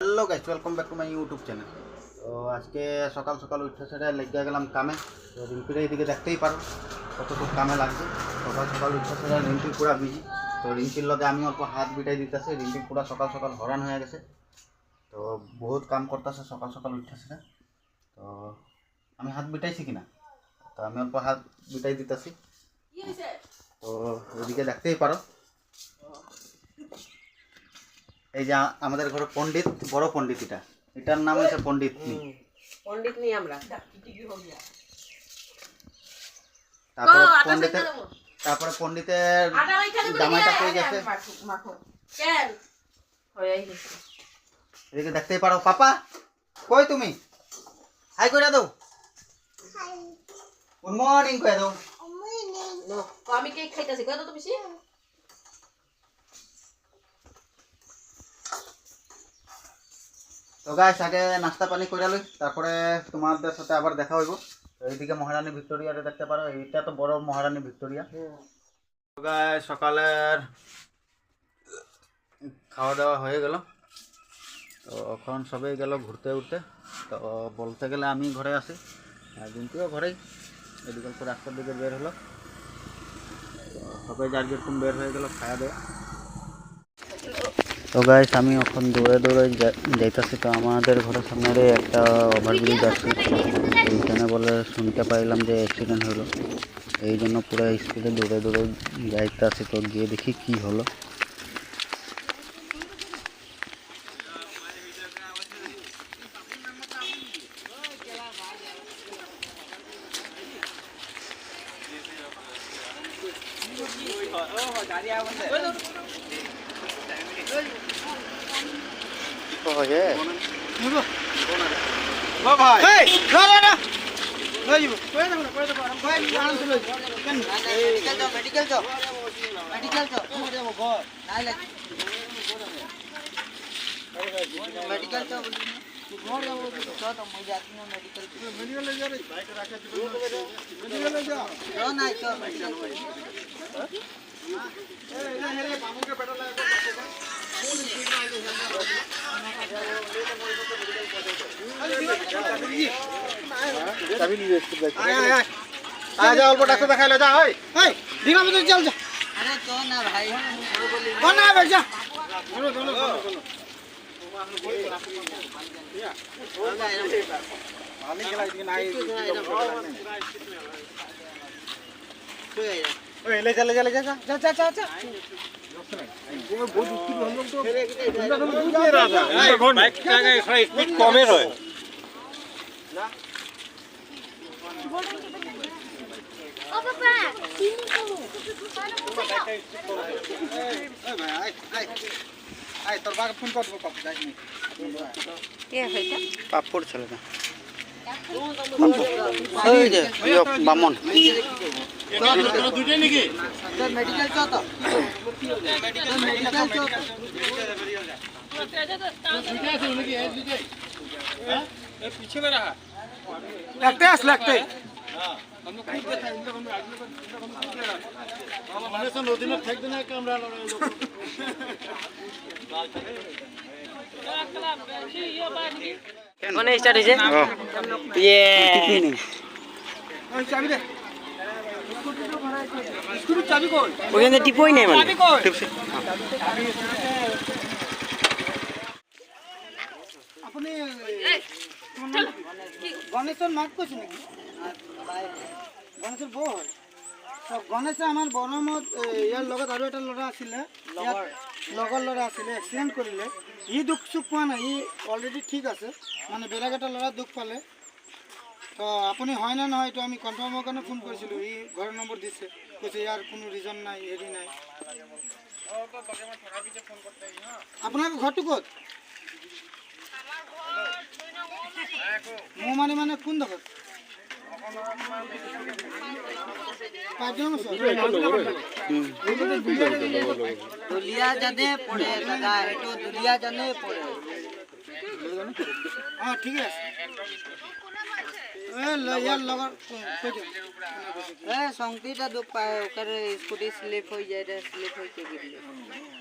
Hello guys welcome back to my YouTube channel তো আজকে সকাল সকাল উঠে সেটা লেগে গেলাম কামে। তো রিম্পির এইদিকে দেখতেই পারো কতটুকু কামে লাগছে। সকাল সকাল উঠে সেটা রিম্পি পুরা বিজি তো রিম্পির লগে আমি অল্প হাত বিটাই দিতেছি, রিম্পি পুরা সকাল সকাল হরান হয়ে গেছে। তো বহুত কাম করতেছে সকাল সকাল উঠে সেটা তো আমি হাত বিটাইছি কিনা? তো আমি অল্প হাত বিটাই দিতেছি। তো ওইদিকে দেখতেই পারো। এই যে আমাদের ঘরে পণ্ডিত বড় পণ্ডিত এটা। এটার নাম হচ্ছে পণ্ডিত পণ্ডিত নেই আমরা। তারপরে পণ্ডিতের তারপরে পণ্ডিতের জামাইটা পেয়ে গেছে? কেন? গেছে। এদিকে দেখতেই পারো পাপা কই তুমি? হাই করে দাও। গুড মর্নিং করে দাও। নো আমি কেক খাইতেছি কত তো বেশি। তো গাইস আগে নাস্তা পানি করে লই, তারপরে তোমাদের সাথে আবার দেখা হইব। এইদিকে মহারানী ভিক্টোরিয়াটা দেখতে পারো, এইটা তো বড় মহারানী ভিক্টোরিয়া। তো সকালের খাওয়া দাওয়া হয়ে গেল। তো এখন সবাই গেল ঘুরতে উঠতে। তো বলতে গেলে আমি ঘরে আসি দিনটিও ঘরেই। এদিকে রাস্তার দিকে বের হলো। সবাই যার যেরকম বের হয়ে গেল খাওয়া দেওয়া তো গাইস আমি এখন দৌড়ে দৌড়ে যাইতাছি, তো আমাদের ঘরের সামনে একটা ওভারব্রিজ আছে এইখানে বলে শুনতে পাইলাম যে অ্যাক্সিডেন্ট হলো। এই জন্য পুরো স্পিডে দৌড়ে দৌড়ে যাইতাছি, তো গিয়ে দেখি কি হলো। যাও মেডিকেল যাও মেডিকেল যাও ঘর যাবো তো তো মই যাচ্ছি না মেডিকেল মেডিকেল ले जा रे बाइक रखा मेडिकल যা অল্প ডাক্তার দেখাইলো যা হয় হয় দিবা তো চল যা আরে তো না ভাই তো না ভাই যা ধরো ধরো ধরো আমি খেলা দিকে নাই ওই এলে চলে চলে যা যা যা যা যা আছে নাকি এই দুটাই হ্যাঁ এই পিছনে রাখা একটাই আসলে একটাই মানে নদী লড়াই লোক কোনে? স্টার্ট হইছে ইয়ে। ওখানে টিপই নাই মানে। আপুনি গণেশৰ মাক কৈছে নেকি গণেশৰ বৌ হয় তো গণেশে আমাৰ বৰমত ইয়াৰ লগত আৰু এটা ল'ৰা আছিলে। লগৰ। ল'ৰা আছিলে এক্সিডেণ্ট কৰিলে। ই দুখ চুখ পোৱা নাই ই অলৰেডি ঠিক আছে। মানে বেলেগ এটা ল'ৰা দুখ পালে। তো আপুনি হয় নে নহয় এইটো আমি কনফাৰ্মৰ কাৰণে ফোন কৰিছিলোঁ। ই ঘৰৰ নম্বৰ দিছে। কৈছে ইয়াৰ কোনো ৰিজন নাই হেৰি নাই। আপোনাৰ ঘৰটো ক'ত? মোৰ মানে মানে কোন দোকান পাঁচজন দুলিয়া জানে পড়ে দাদা এটো দুলিয়া জানে পড়ে অঁ ঠিকে আছে সংগীতা দুখ পায় ওখানে স্কুটি স্লিপ হয়ে যায় স্লিপ হয়ে গিয়ে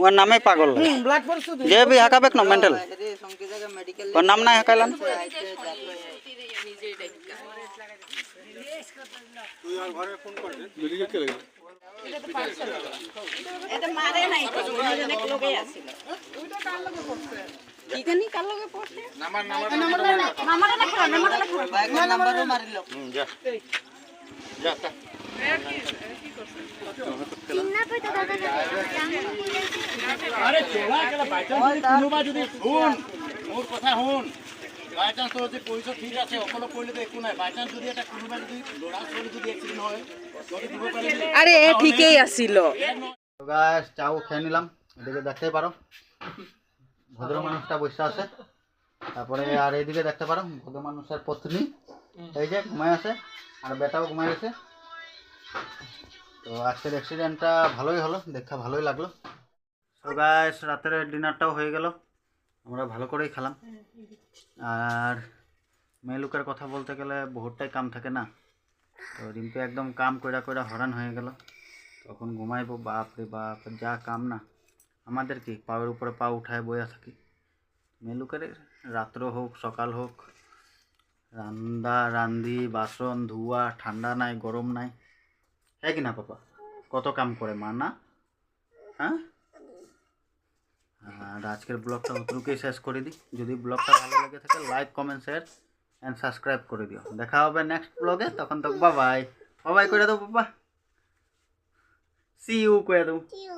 ওর নামে পাগল। যে বি হাঁকাবেক না মেন্টাল? ওর নাম নাই হাঁকাইলাম। মাৰি লওক চিন্না পাই দাদা দাদা আরে চলা কেলা বাই কোনোবা যদি শুন মোৰ কথা শুন। বাই তোৰ যদি পইচা ঠিক আছে অকলে কৰিলেতো একো নাই। বাই যদি এটা কোনোবা যদি ল'ৰা ছোৱালী যদি এক্সিডেণ্ট হয় তহঁতি দিব পাৰিবি আরে ঠিকই আছিল। তো গাছ চাও খেয়ে নিলাম। এদিকে দেখতেই পারো। ভদ্র মানুষটা বসে আছে। তারপরে আর এইদিকে দেখতে পারো ভদ্র মানুষের পত্নী। এই যে ঘুমায় আছে, আর বেটাও ঘুমায় আছে তো আজকের অ্যাক্সিডেন্টটা ভালোই হলো, দেখা ভালোই লাগল। তো গাছ রাতের ডিনারটাও হয়ে গেল। আমরা ভালো করেই খেলাম। আর মেয়ে লোকের কথা বলতে গেলে বহুতটাই কাম থাকে না। তো রিম্পি একদম কাম কইরা কইরা হরান হয়ে গেল। তখন ঘুমাইবো, বাপ রে বাপ, যা কাম না। আমাদের কি পায়ের উপরে পা উঠায় বইয়া থাকি। মেলুকের রাত্র হোক, সকাল হোক রান্দা রান্ধি বাসন, ধোয়া, ঠান্ডা নাই, গরম নাই। হ্যাঁ কি না, পাপা? কত কাম করে মা, না? হ্যাঁ? আর আজকের ব্লগটা অতটুকুই শেষ করে দিই। যদি ব্লগটা ভালো লেগে থাকে like comment share and subscribe করে দিও। দেখা হবে নেক্সট ব্লগে তখন তো বাবাই বাবাই করে দাও বাবা সি ইউ করে চিউ